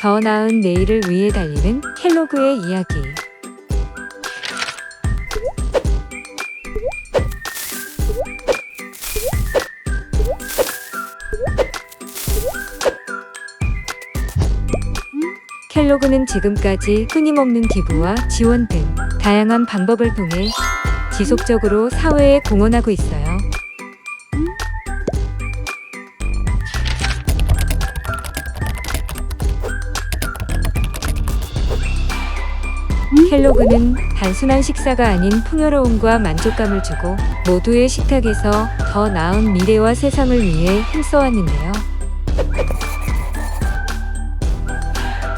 더 나은 내일을 위해 달리는 켈로그의 이야기. 켈로그는 지금까지 끊임없는 기부와 지원 등 다양한 방법을 통해 지속적으로 사회에 공헌하고 있어요. 켈로그는 단순한 식사가 아닌 풍요로움과 만족감을 주고 모두의 식탁에서 더 나은 미래와 세상을 위해 힘써왔는데요.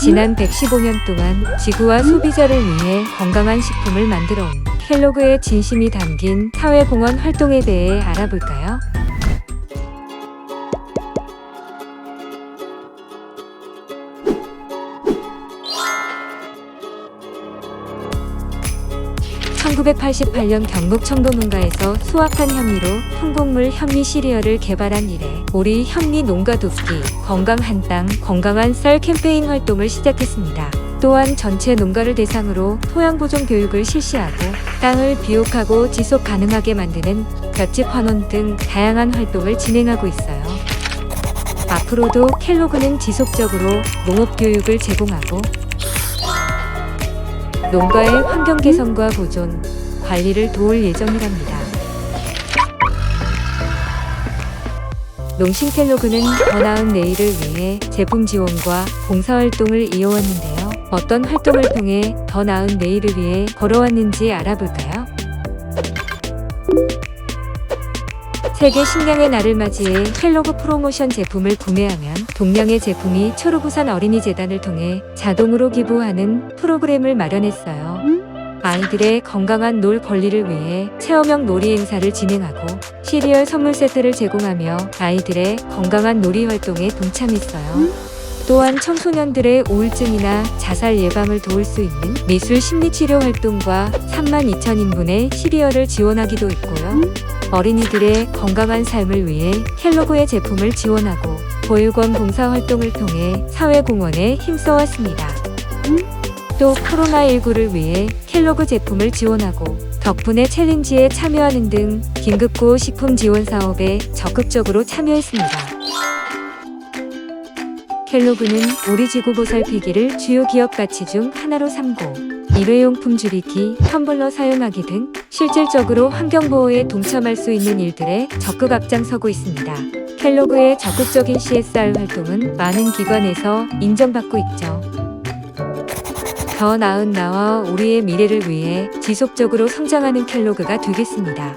지난 115년 동안 지구와 소비자를 위해 건강한 식품을 만들어 온 켈로그의 진심이 담긴 사회공헌 활동에 대해 알아볼까요? (1988년) 경북 청도 농가에서 수확한 현미로 풍곡물 현미 시리얼을 개발한 이래 우리 현미 농가 돕기 건강 한 땅 건강한 쌀 캠페인 활동을 시작했습니다. 또한 전체 농가를 대상으로 토양 보존 교육을 실시하고 땅을 비옥하고 지속 가능하게 만드는 볏짚 환원 등 다양한 활동을 진행하고 있어요. 앞으로도 켈로그는 지속적으로 농업 교육을 제공하고 농가의 환경 개선과 보존, 관리를 도울 예정이랍니다. 농심켈로그는 더 나은 내일을 위해 제품 지원과 봉사활동을 이어왔는데요. 어떤 활동을 통해 더 나은 내일을 위해 걸어왔는지 알아볼까요? 세계 식량의 날을 맞이해 켈로그 프로모션 제품을 구매하면 동량의 제품이 초록우산 어린이재단을 통해 자동으로 기부하는 프로그램을 마련했어요. 아이들의 건강한 놀 권리를 위해 체험형 놀이 행사를 진행하고 시리얼 선물 세트를 제공하며 아이들의 건강한 놀이 활동에 동참했어요. 또한 청소년들의 우울증이나 자살 예방을 도울 수 있는 미술 심리치료 활동과 3만 2천 인분의 시리얼을 지원하기도 했고요. 어린이들의 건강한 삶을 위해 켈로그의 제품을 지원하고 보육원 봉사 활동을 통해 사회공헌에 힘써왔습니다. 또 코로나19를 위해 켈로그 제품을 지원하고 덕분에 챌린지에 참여하는 등 긴급구호 식품 지원 사업에 적극적으로 참여했습니다. 켈로그는 우리 지구 보살피기를 주요 기업 가치 중 하나로 삼고 일회용품 줄이기, 텀블러 사용하기 등 실질적으로 환경보호에 동참할 수 있는 일들에 적극 앞장서고 있습니다. 켈로그의 적극적인 CSR 활동은 많은 기관에서 인정받고 있죠. 더 나은 나와 우리의 미래를 위해 지속적으로 성장하는 켈로그가 되겠습니다.